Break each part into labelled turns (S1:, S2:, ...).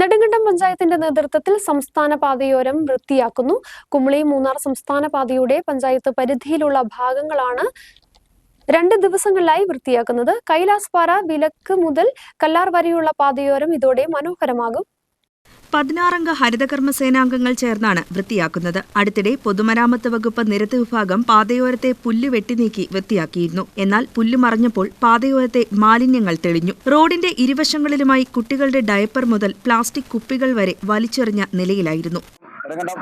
S1: നെടുങ്കണ്ടം പഞ്ചായത്തിന്റെ നേതൃത്വത്തിൽ സംസ്ഥാന പാതയോരം വൃത്തിയാക്കുന്നു. കുമളി മൂന്നാർ സംസ്ഥാന പാതയുടെ പഞ്ചായത്ത് പരിധിയിലുള്ള ഭാഗങ്ങളാണ് രണ്ട് ദിവസങ്ങളിലായി വൃത്തിയാക്കുന്നത്. കൈലാസ്പാറ വിലക്ക് മുതൽ കല്ലാർ വരെയുള്ള പാതയോരം ഇതോടെ മനോഹരമാകും.
S2: പതിനാറംഗ ഹരിതകർമ്മ സേനാംഗങ്ങൾ ചേർന്നാണ് വൃത്തിയാക്കുന്നത്. അടുത്തിടെ പൊതുമരാമത്ത് വകുപ്പ് നിരത്ത് വിഭാഗം പാതയോരത്തെ പുല്ല് വെട്ടിനീക്കി വൃത്തിയാക്കിയിരുന്നു. എന്നാൽ പുല്ല് മറഞ്ഞപ്പോൾ പാതയോരത്തെ മാലിന്യങ്ങൾ തെളിഞ്ഞു. റോഡിന്റെ ഇരുവശങ്ങളിലുമായി കുട്ടികളുടെ ഡയപ്പർ മുതൽ പ്ലാസ്റ്റിക് കുപ്പികൾ വരെ വലിച്ചെറിഞ്ഞ നിലയിലായിരുന്നു.
S3: നെടുങ്കണ്ടം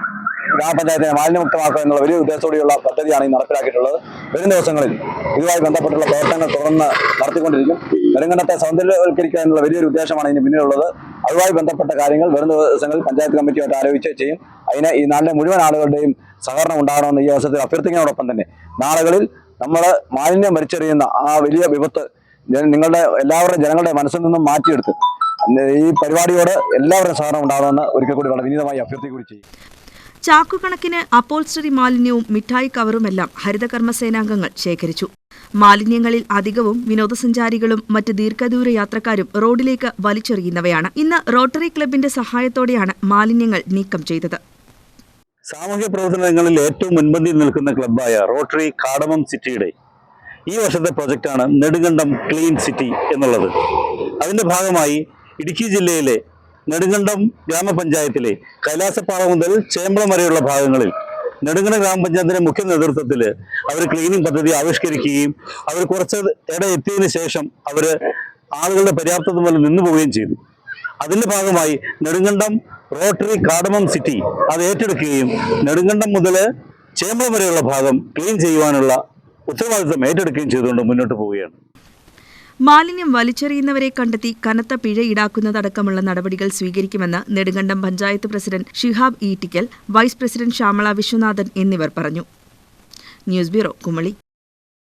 S3: ഗ്രാമപഞ്ചായത്തിനെ മാലിന്യമുക്തമാക്കുക എന്നുള്ള വലിയ ഉദ്ദേശത്തോടെയുള്ള പദ്ധതിയാണ് ഈ നടപ്പിലാക്കിയിട്ടുള്ളത്. വരും ദിവസങ്ങളിൽ ഇതുമായി ബന്ധപ്പെട്ടുള്ള പ്രവർത്തനങ്ങൾ തുടർന്ന് നടത്തിക്കൊണ്ടിരിക്കും. നെടുങ്കണ്ടത്തെ സൗന്ദര്യവൽക്കരിക്കുക എന്നുള്ള വലിയൊരു ഉദ്ദേശമാണ് ഇതിന് പിന്നിലുള്ളത്. അതുമായി ബന്ധപ്പെട്ട കാര്യങ്ങൾ വരും ദിവസങ്ങളിൽ പഞ്ചായത്ത് കമ്മിറ്റിയുമായിട്ട് ആലോചിച്ച് ചെയ്യും. അതിന് ഈ നാട്ടിലെ മുഴുവൻ ആളുകളുടെയും സഹകരണം ഉണ്ടാകണമെന്ന് ഈ അവസരത്തിൽ അഭ്യർത്ഥിക്കുന്നതോടൊപ്പം തന്നെ നാളുകളിൽ നമ്മൾ മാലിന്യം വലിച്ചെറിയുന്ന ആ വലിയ വിപത്ത് നിങ്ങളുടെ എല്ലാവരുടെയും ജനങ്ങളുടെ മനസ്സിൽ നിന്നും മാറ്റിയെടുത്ത് ഈ പരിപാടിയോട് എല്ലാവരും സഹകരണം ഉണ്ടാകണമെന്ന് ഒരിക്കൽ കൂടി വളരെ വിനീതമായി അഭ്യർത്ഥിക്കുകയും ചെയ്യും.
S2: ചാക്കുകണക്കിന് അപ്പോൾസ്റ്ററി മാലിന്യവും മിഠായി കവറുമെല്ലാം ഹരിതകർമ്മ സേനാംഗങ്ങൾ ശേഖരിച്ചു. മാലിന്യങ്ങളിൽ അധികവും വിനോദസഞ്ചാരികളും മറ്റ് ദീർഘദൂര യാത്രക്കാരും റോഡിലേക്ക് വലിച്ചെറിയുന്നവയാണ്. ഇന്ന് റോട്ടറി ക്ലബിന്റെ സഹായത്തോടെയാണ് മാലിന്യങ്ങൾ നീക്കം ചെയ്തത്.
S4: സാമൂഹ്യ പ്രവർത്തനങ്ങളിൽ ഏറ്റവും മുൻപന്തിയിൽ നിൽക്കുന്ന ക്ലബ്ബായ റോട്ടറി കാടമം സിറ്റിയുടെ ഈ വർഷത്തെ പ്രൊജക്റ്റാണ് നെടുങ്കണ്ടം ക്ലീൻ സിറ്റി എന്നുള്ളത്. അതിന്റെ ഭാഗമായി ഇടുക്കി ജില്ലയിലെ നെടുങ്കണ്ടം ഗ്രാമപഞ്ചായത്തിലെ കൈലാസപ്പാറ മുതൽ ചേമ്പളം വരെയുള്ള ഭാഗങ്ങളിൽ നെടുങ്കണ്ടം ഗ്രാമപഞ്ചായത്തിന്റെ മുഖ്യ നേതൃത്വത്തിൽ അവർ ക്ലീനിങ് പദ്ധതി ആവിഷ്കരിക്കുകയും അവർ കുറച്ച് ഇട എത്തിയതിനു ശേഷം അവർ ആളുകളുടെ പര്യാപ്തത മൂലം നിന്നു പോവുകയും ചെയ്തു. അതിന്റെ ഭാഗമായി നെടുങ്കണ്ടം റോട്ടറി കാടമം സിറ്റി അത് ഏറ്റെടുക്കുകയും നെടുങ്കണ്ടം മുതൽ ചേമ്പളം വരെയുള്ള ഭാഗം ക്ലീൻ ചെയ്യുവാനുള്ള ഉത്തരവാദിത്വം ഏറ്റെടുക്കുകയും ചെയ്തുകൊണ്ട് മുന്നോട്ട് പോവുകയാണ്.
S2: മാലിന്യം വലിച്ചെറിയുന്നവരെ കണ്ടെത്തി കനത്ത പിഴ ഈടാക്കുന്നതടക്കമുള്ള നടപടികൾ സ്വീകരിക്കുമെന്ന് Nedumkandam panchayat president Shihab Eettikkal vice president Shyamala Viswanathan എന്നിവർ പറഞ്ഞു. News bureau Kumily.